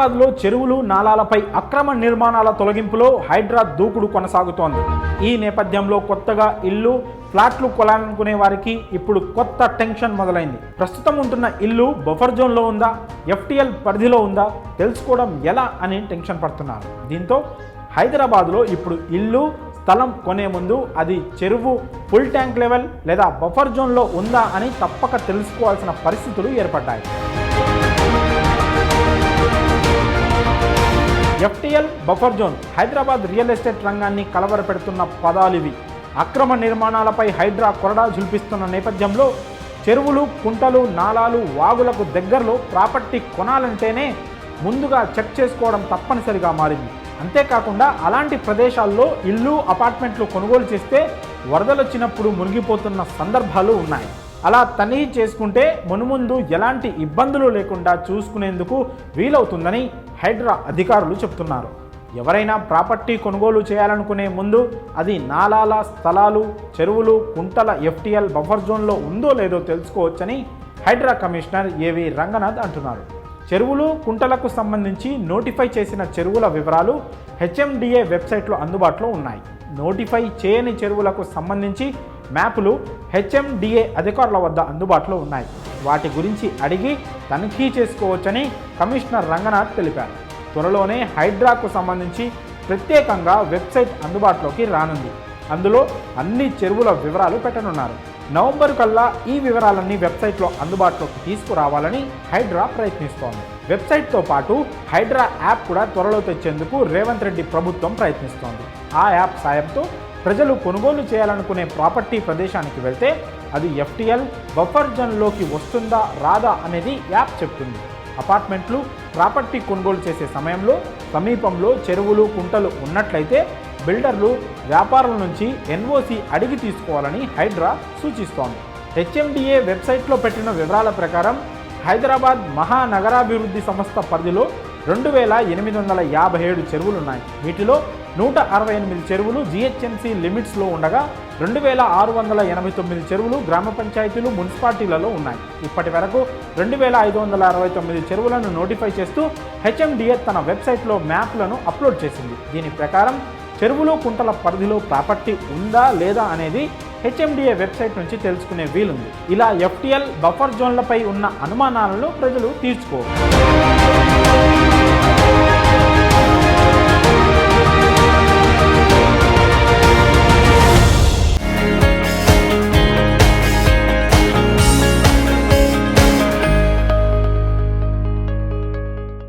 హైదరాబాద్లో చెరువులు నాలాలపై అక్రమ నిర్మాణాల తొలగింపులో హైడ్రా దూకుడు కొనసాగుతోంది. ఈ నేపథ్యంలో కొత్తగా ఇల్లు ఫ్లాట్లు కొనాలనుకునే వారికి ఇప్పుడు కొత్త టెన్షన్ మొదలైంది. ప్రస్తుతం ఉంటున్న ఇల్లు బఫర్ జోన్లో ఉందా? ఎఫ్టిఎల్ పరిధిలో ఉందా? తెలుసుకోవడం ఎలా అని టెన్షన్ పడుతున్నారు. దీంతో హైదరాబాద్లో ఇప్పుడు ఇల్లు స్థలం కొనే ముందు అది చెరువు ఫుల్ ట్యాంక్ లెవెల్ లేదా బఫర్ జోన్లో ఉందా అని తప్పక తెలుసుకోవాల్సిన పరిస్థితులు ఏర్పడ్డాయి. F T L buffer zone Hyderabad real estate రంగాన్ని కలవరపెడుతున్న పదాలివి అక్రమ నిర్మాణాలపై హైడ్రా కొరడా జుల్పిస్తున్న నేపథ్యంలో చెరువులు కుంటలు నాలాలు వాగులకు దగ్గరలో ప్రాపర్టీ కొనాలంటేనే ముందుగా చెక్ చేసుకోవడం తప్పనిసరిగా మారింది. అంతేకాకుండా అలాంటి ప్రదేశాల్లో ఇల్లు అపార్ట్మెంట్లు కొనుగోలు చేస్తే వరదలొచ్చినప్పుడు మునిగిపోతున్న సందర్భాలు ఉన్నాయి. అలా తనిఖీ చేసుకుంటే మునుముందు ఎలాంటి ఇబ్బందులు లేకుండా చూసుకునేందుకు వీలవుతుందని హైడ్రా అధికారులు చెప్తున్నారు. ఎవరైనా ప్రాపర్టీ కొనుగోలు చేయాలనుకునే ముందు అది నాలాల స్థలాలు చెరువులు కుంటల ఎఫ్టీఎల్ బఫర్ జోన్లో ఉందో లేదో తెలుసుకోవచ్చని హైడ్రా కమిషనర్ ఏవి రంగనాథ్ అంటున్నారు. చెరువులు కుంటలకు సంబంధించి నోటిఫై చేసిన చెరువుల వివరాలు హెచ్ఎండిఏ వెబ్సైట్లో అందుబాటులో ఉన్నాయి. నోటిఫై చేయని చెరువులకు సంబంధించి మ్యాపులు హెచ్ఎండిఏ అధికారుల వద్ద అందుబాటులో ఉన్నాయి. వాటి గురించి అడిగి తనిఖీ చేసుకోవచ్చని కమిషనర్ రంగనాథ్ తెలిపారు. త్వరలోనే హైడ్రాకు సంబంధించి ప్రత్యేకంగా వెబ్సైట్ అందుబాటులోకి రానుంది. అందులో అన్ని చెరువుల వివరాలు పెట్టనున్నారు. నవంబర్ కల్లా ఈ వివరాలన్నీ వెబ్సైట్లో అందుబాటులోకి తీసుకురావాలని హైడ్రా ప్రయత్నిస్తోంది. వెబ్సైట్తో పాటు హైడ్రా యాప్ కూడా త్వరలో తెచ్చేందుకు రేవంత్ రెడ్డి ప్రభుత్వం ప్రయత్నిస్తోంది. ఆ యాప్ సాయంతో ప్రజలు కొనుగోలు చేయాలనుకునే ప్రాపర్టీ ప్రదేశానికి వెళ్తే అది ఎఫ్టిఎల్ బఫర్ జోన్లోకి వస్తుందా రాదా అనేది యాప్ చెప్తుంది. అపార్ట్మెంట్లు ప్రాపర్టీ కొనుగోలు చేసే సమయంలో సమీపంలో చెరువులు కుంటలు ఉన్నట్లయితే బిల్డర్లు వ్యాపారుల నుంచి ఎన్ఓసి అడిగి తీసుకోవాలని హైడ్రా సూచిస్తోంది. హెచ్ఎండిఏ వెబ్సైట్లో పెట్టిన వివరాల ప్రకారం హైదరాబాద్ మహానగరాభివృద్ధి సంస్థ పరిధిలో రెండు వేల ఎనిమిది వందల యాభై ఏడు చెరువులున్నాయి. వీటిలో నూట అరవై ఎనిమిది చెరువులు జిహెచ్ఎంసీ లిమిట్స్లో ఉండగా రెండు వేల ఆరు వందల ఎనభై తొమ్మిది చెరువులు గ్రామ పంచాయతీలు మున్సిపాలిటీలలో ఉన్నాయి. ఇప్పటి వరకు రెండు వేల ఐదు వందల అరవై తొమ్మిది చెరువులను నోటిఫై చేస్తూ హెచ్ఎండిఏ తన వెబ్సైట్లో మ్యాప్లను అప్లోడ్ చేసింది. దీని ప్రకారం చెరువులు కుంటల పరిధిలో ప్రాపర్టీ ఉందా లేదా అనేది హెచ్ఎండిఏ వెబ్సైట్ నుంచి తెలుసుకునే వీలుంది. ఇలా ఎఫ్టిఎల్ బఫర్ జోన్లపై ఉన్న అనుమానాలను ప్రజలు తీర్చుకోవచ్చు.